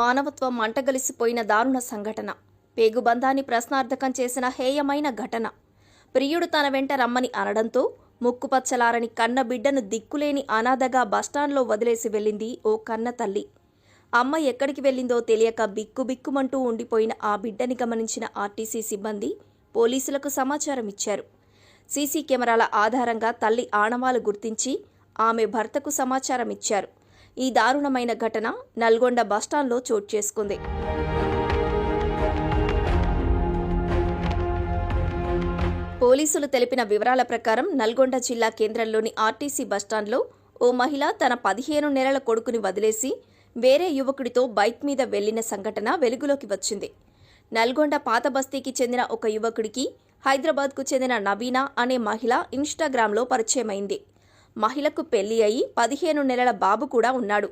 మానవత్వం మంటగలిసిపోయిన దారుణ సంఘటన. పేగుబంధాన్ని ప్రశ్నార్థకం చేసిన హేయమైన ఘటన. ప్రియుడు తన వెంట రమ్మని అనడంతో ముక్కుపచ్చలారని కన్న బిడ్డను దిక్కులేని అనాథగా బస్టాండ్లో వదిలేసి వెళ్ళింది ఓ కన్న తల్లి. అమ్మ ఎక్కడికి వెళ్ళిందో తెలియక బిక్కుబిక్కుమంటూ ఉండిపోయిన ఆ బిడ్డని గమనించిన ఆర్టీసీ సిబ్బంది పోలీసులకు సమాచారం ఇచ్చారు. సీసీ కెమెరాల ఆధారంగా తల్లి ఆనవాలు గుర్తించి ఆమె భర్తకు సమాచారం ఇచ్చారు. ఈ దారుణమైన ఘటన నల్గొండ బస్టాండ్లో చోటు చేసుకుంది. పోలీసులు తెలిపిన వివరాల ప్రకారం నల్గొండ జిల్లా కేంద్రంలోని ఆర్టీసీ బస్టాండ్లో ఓ మహిళ తన పదిహేను నెలల కొడుకుని వదిలేసి వేరే యువకుడితో బైక్ మీద వెళ్ళిన సంఘటన వెలుగులోకి వచ్చింది. నల్గొండ పాత బస్తీకి చెందిన ఒక యువకుడికి హైదరాబాద్కు చెందిన నవీనా అనే మహిళ ఇన్స్టాగ్రామ్లో పరిచయమైంది. మహిళకు పెళ్ళి అయి పదిహేను నెలల బాబు కూడా ఉన్నాడు.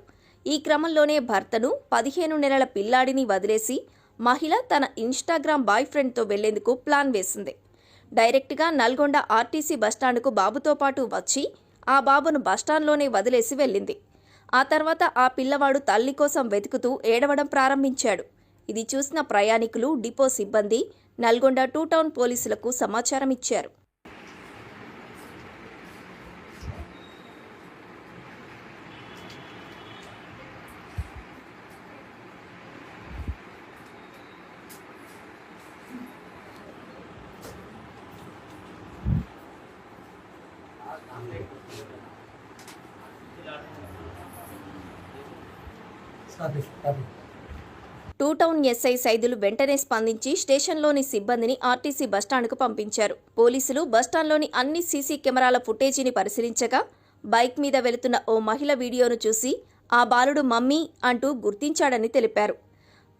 ఈ క్రమంలోనే భర్తను పదిహేను నెలల పిల్లాడిని వదిలేసి మహిళ తన ఇన్స్టాగ్రామ్ బాయ్ ఫ్రెండ్తో వెళ్ళేందుకు ప్లాన్ వేసింది. డైరెక్ట్గా నల్గొండ ఆర్టీసీ బస్టాండ్కు బాబుతో పాటు వచ్చి ఆ బాబును బస్టాండ్లోనే వదిలేసి వెళ్ళింది. ఆ తర్వాత ఆ పిల్లవాడు తల్లి కోసం వెతుకుతూ ఏడవడం ప్రారంభించాడు. ఇది చూసిన ప్రయాణికులు డిపో సిబ్బంది నల్గొండ టూ టౌన్ పోలీసులకు సమాచారం ఇచ్చారు టూ టౌన్ ఎస్ఐ సైదులు వెంటనే స్పందించి స్టేషన్లోని సిబ్బందిని ఆర్టీసీ బస్టాండ్కు పంపించారు. పోలీసులు బస్టాండ్లోని అన్ని సీసీ కెమెరాల ఫుటేజీని పరిశీలించగా బైక్ మీద వెళుతున్న ఓ మహిళ వీడియోను చూసి ఆ బాలుడు మమ్మీ అంటూ గుర్తించాడని తెలిపారు.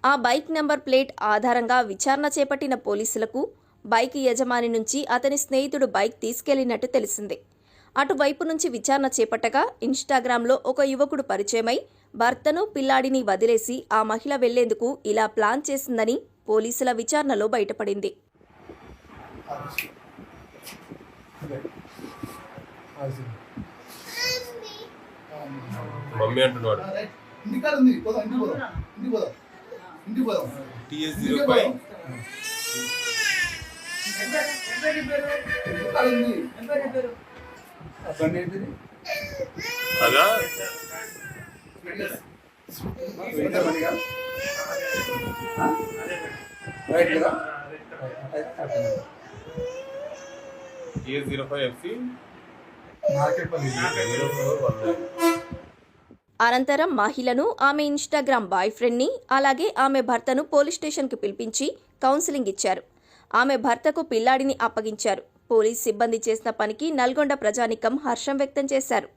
ఆ బైక్ నెంబర్ ప్లేట్ ఆధారంగా విచారణ చేపట్టిన పోలీసులకు బైక్ యజమాని నుంచి అతని స్నేహితుడు బైక్ తీసుకెళ్ళినట్టు తెలిసింది. అటువైపు నుంచి విచారణ చేపట్టగా ఇన్స్టాగ్రామ్లో ఒక యువకుడు పరిచయమై భర్తను పిల్లాడిని వదిలేసి ఆ మహిళ వెళ్ళేందుకు ఇలా ప్లాన్ చేసిందని పోలీసుల విచారణలో బయటపడింది. మమ్మీ అంటున్నాడు. ఇంటికాడ అనంతరం మహిళను ఆమె ఇన్స్టాగ్రామ్ బాయ్ ఫ్రెండ్ని అలాగే ఆమె భర్తను పోలీస్ స్టేషన్కి పిలిపించి కౌన్సిలింగ్ ఇచ్చారు. ఆమె భర్తకు పిల్లాడిని అప్పగించారు. పోలీస్ సిబ్బంది చేసిన పనికి నల్గొండ ప్రజానికం హర్షం వ్యక్తం చేశారు.